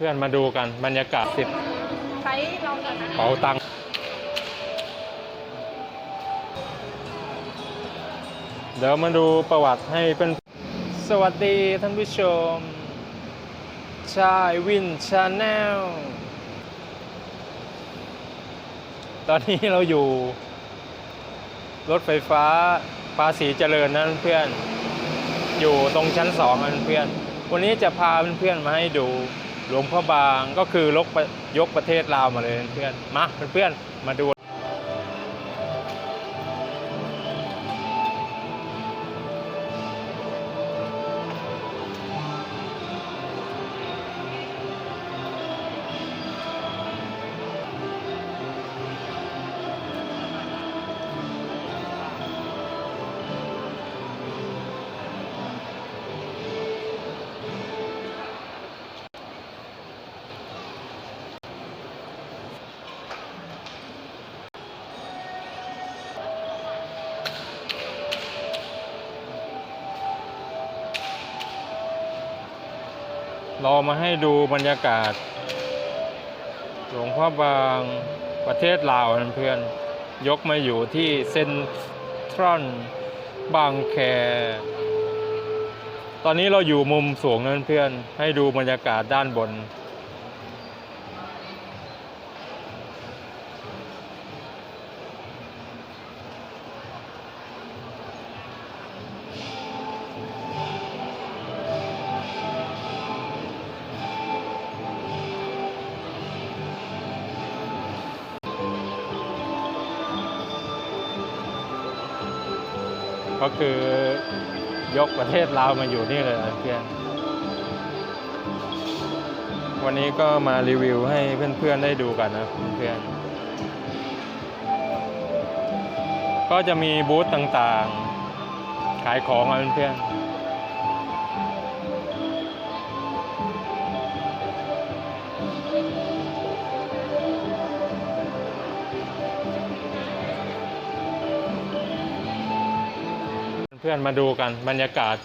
เพื่อนมาดูกันบรรยากาศสิบใช้ลองก่อนนะเป๋าตังค์เดี๋ยวมาดูประวัติให้เป็นสวัสดีท่านผู้ชม ชายวินชาแนลตอนนี้เราอยู่ รถไฟฟ้าภาษีเจริญนะเพื่อน อยู่ตรงชั้นสองนะเพื่อน วันนี้จะพาเพื่อนๆมาให้ดู หลวงพ่อบางก็คือกยกประเทศลาวมาเลยเพื่อนมาเพื่อนมาดู เรามาให้ดูบรรยากาศ หลวงพ่อบางประเทศลาวเพื่อนยกมาอยู่ที่เซนทรัลบางแค ตอนนี้เราอยู่มุมสูงนเพื่อนให้ดูบรรยากาศด้านบน ก็คือยกประเทศลาวมาอยู่นี่เลยเพื่อนวันนี้ก็มารีวิวให้เพื่อนๆได้ดูกันนะเพื่อนก็จะมีบูธต่างๆ ขายของนะเพื่อนๆ เพื่อนมาดูกันบรรยากาศ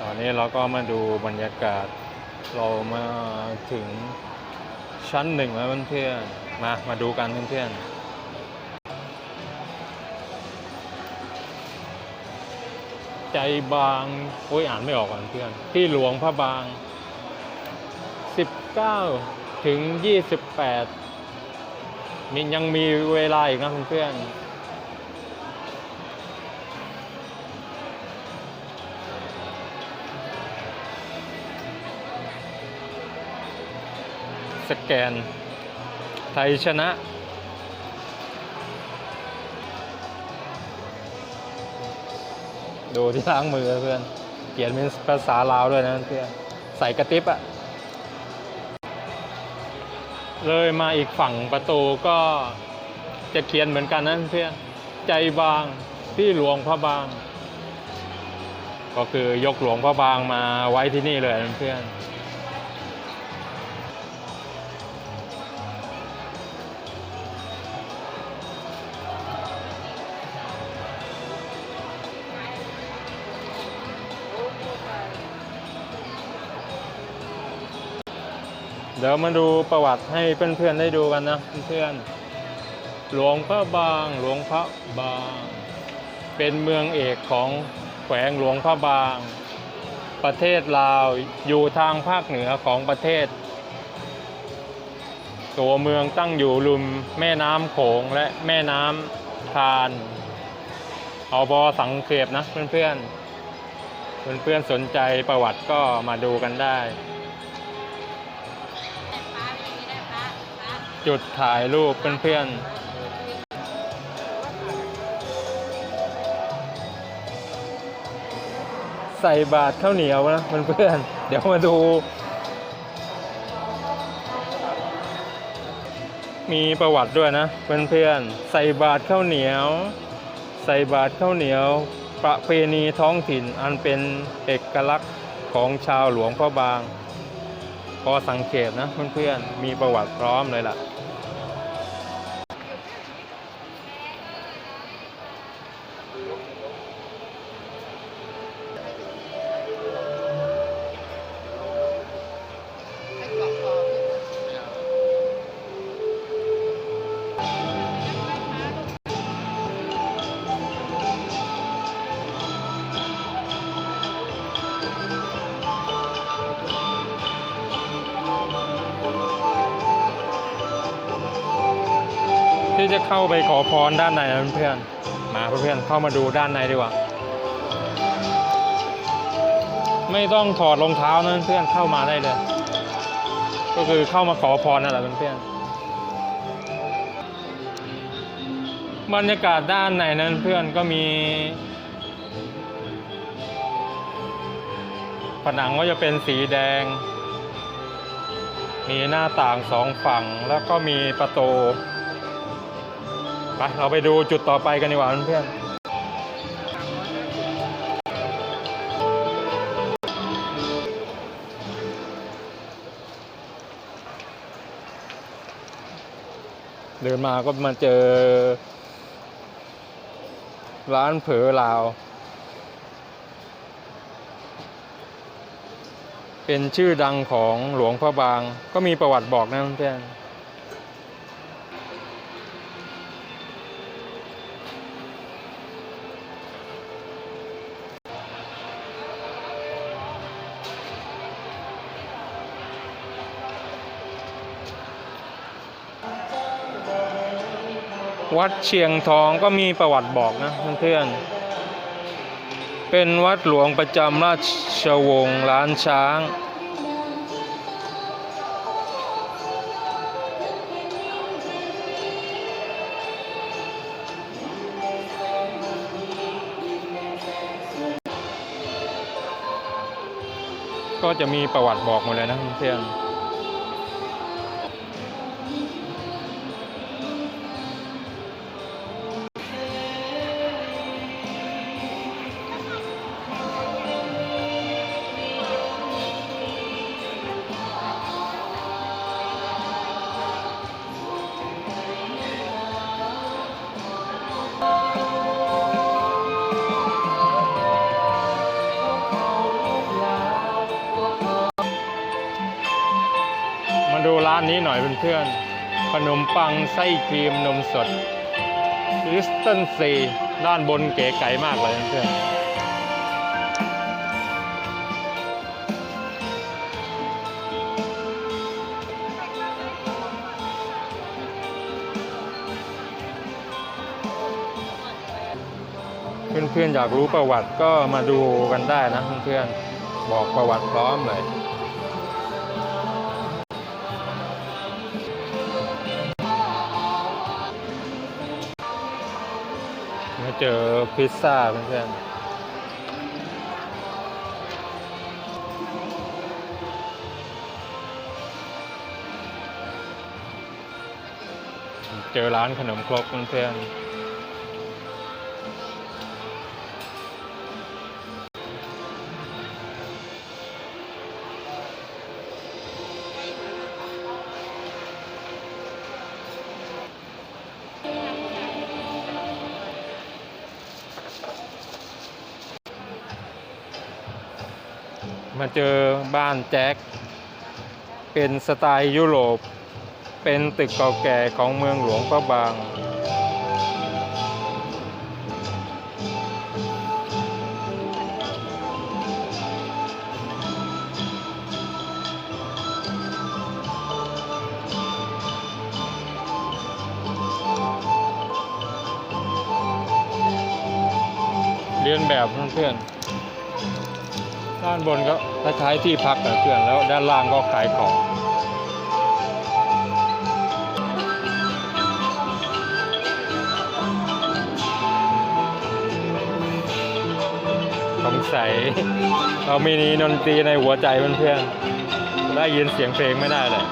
ตอนนี้เราก็มาดูบรรยากาศเรามาถึงชั้นหนึ่งแล้วเพื่อนๆมามาดูกันเพื่อนๆใจบาง โอ้ยอ่านไม่ออกอะเพื่อน ที่หลวงพระบาง 19 ถึง 28 มียังมีเวลาอีกนะเพื่อนสแกน ไทยชนะ ดูที่ล้างมือเพื่อน เขียนเป็นภาษาลาวด้วยนะเพื่อน ใส่กระติบอะ เลยมาอีกฝั่งประตูก็จะเขียนเหมือนกันนะเพื่อนใจบางที่หลวงพระบาง ก็คือยกหลวงพระบางมาไว้ที่นี่เลยเพื่อน เดี๋ยวมาดูประวัติให้เพื่อนๆได้ดูกันนะเพื่อนๆหลวงพระบางหลวงพระบาง เป็นเมืองเอกของแขวงหลวงพระบาง ประเทศลาวอยู่ทางภาคเหนือของประเทศ ตัวเมืองตั้งอยู่ริมแม่น้ำโขงและแม่น้ำคาน เอาบอสังเกตนะเพื่อนๆเพื่อนๆสนใจประวัติก็มาดูกันได้ จุดถ่ายรูปเพื่อนๆ ใส่บาทข้าวเหนียวนะเพื่อนๆ เดี๋ยวมาดู มีประวัติด้วยนะเพื่อนๆ ใส่บาทข้าวเหนียว ใส่บาทข้าวเหนียว ประเพณีท้องถิ่นอันเป็นเอกลักษณ์ของชาวหลวงพ่อบางพอสังเกตนะเพื่อนๆ มีประวัติพร้อมเลยล่ะ เข้าไปขอพรด้านในนะเพื่อนๆมาเพื่อนๆเข้ามาดูด้านในดีกว่า ไม่ต้องถอดรองเท้านะเพื่อนเข้ามาได้เลย ก็คือเข้ามาขอพรนั่นแหละเพื่อนๆบรรยากาศด้านในนั้นเพื่อนก็มีผนังก็จะเป็นสีแดง มีหน้าต่างสองฝั่งแล้วก็มีประตู ไปเราไปดูจุดต่อไปกันดีกว่าเพื่อนเดินมาก็มาเจอ ร้านเผลอลาว เป็นชื่อดังของหลวงพระบาง ก็มีประวัติบอกนะเพื่อน วัดเชียงทองก็มีประวัติบอกนะเพื่อนๆ เป็นวัดหลวงประจำราชวงศ์ล้านช้าง ก็จะมีประวัติบอกหมดเลยนะเพื่อนๆ นี้หน่อยเพื่อนๆขนมปังไส้ครีมนมสดคริสตันซีด้านบนเก๋ไก๋มากเลยเพื่อนเพื่อนๆอยากรู้ประวัติก็มาดูกันได้นะเพื่อนๆบอกประวัติพร้อมเลย เจอพิซซ่าเพื่อนๆเจอร้านขนมครกเพื่อนๆ มาเจอบ้านแจ็ค เป็นสไตล์ยุโรป เป็นตึกเก่าแก่ของเมืองหลวงพระบาง เรียนแบบเพื่อนๆ ด้านบนก็ถ้ายที่พักแต่เพื่อนแล้วด้านล่างก็ขายของสงสัยเรามีนีนนตรีในหัวใจเพื่อนๆได้ยินเสียงเพลงไม่ได้เลย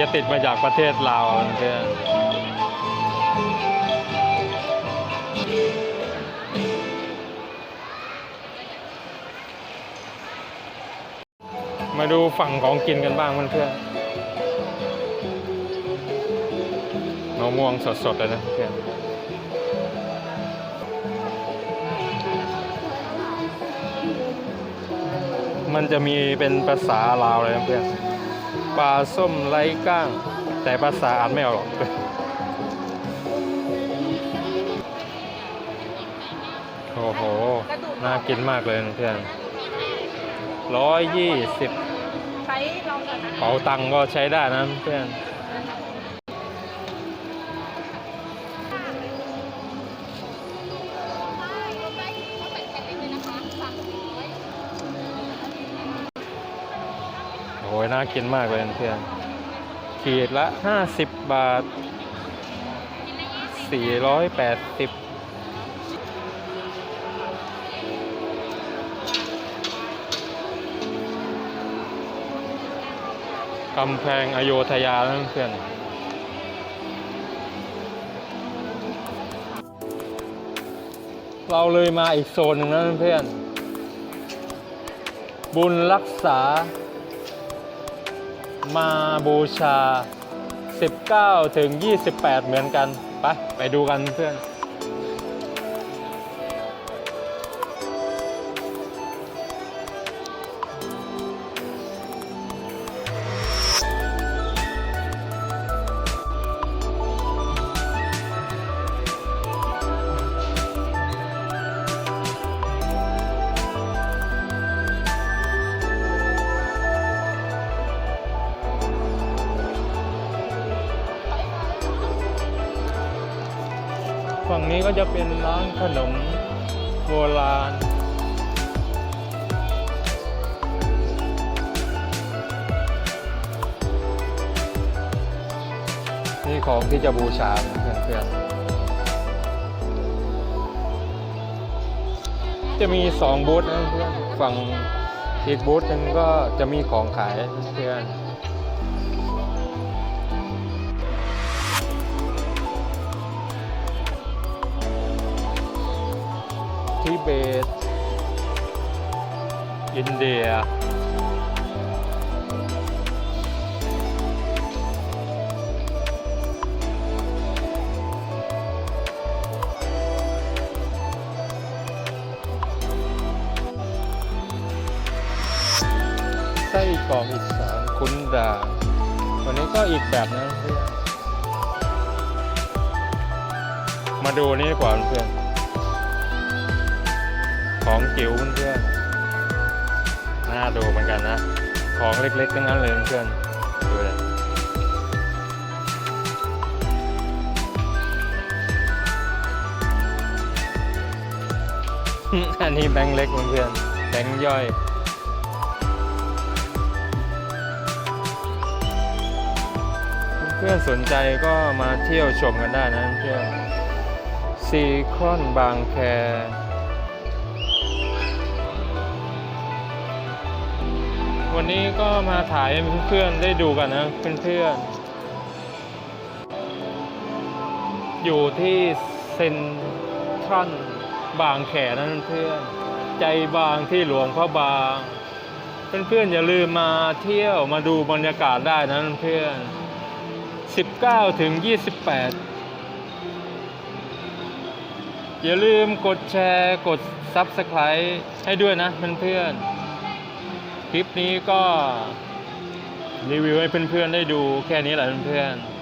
จะติดมาจากประเทศลาวเพื่อนมาดูฝั่งของกินกันบ้างเพื่อนๆมะม่วงสดๆเลยนะเพื่อนมันจะมีเป็นภาษาลาวเลยนะเพื่อน ปลาส้มไร้ก้าง แต่ภาษาอ่านไม่ออกหรอกโอ้โห น่ากินมากเลยนะเพื่อนร้อยยี่สิบใช้ลองก่อนนะเป๋าตังค์ก็ใช้ได้นะเพื่อน กินมากเลยเพื่อนขีดละ 50 บาท 480กำแพงอโยธยานะเพื่อน เราเลยมาอีกโซนหนึ่งนะเพื่อน บุญรักษา มาบูชา 19 ถึง 28 เหมือนกัน ไป ไปดูกันเพื่อน ฝั่งนี้ก็จะเป็นร้านขนมโบราณ นี่ของที่จะบูชาเพื่อนๆ จะมีสองบูธนะเพื่อนฝั่งอีกบูธหนึงก็จะมีของขายเพื่อน ทิเบต อินเดีย ไส้กรอกอีสานคุ้นดาวันนี้ก็อีกแบบนะเพื่อนมาดูนี่กว่าเพื่อน ของจิ๋วเพื่อนๆน่าดูเหมือนกันนะ ของเล็กๆทั้งนั้นเลยเพื่อนๆดูเลยอันนี้แบงค์เล็กเพื่อนๆแบงค์ย่อยเพื่อนสนใจก็มาเที่ยวชมกันได้นะเพื่อนซีคอนบางแค วันนี้ก็มาถ่ายให้เพื่อนๆได้ดูกันนะเพื่อนๆอยู่ที่เซนทรัลบางแขนะเพื่อนใจบางที่หลวงพระบางเพื่อนๆอย่าลืมมาเที่ยวมาดูบรรยากาศได้นะเพื่อน 19 ถึง 28 อย่าลืมกดแชร์กด Subscribe ให้ด้วยนะเพื่อนๆ ลิปนี้ก็รีวิวให้เพื่อนๆได้ดูแค่นี้แหละเพื่อนๆ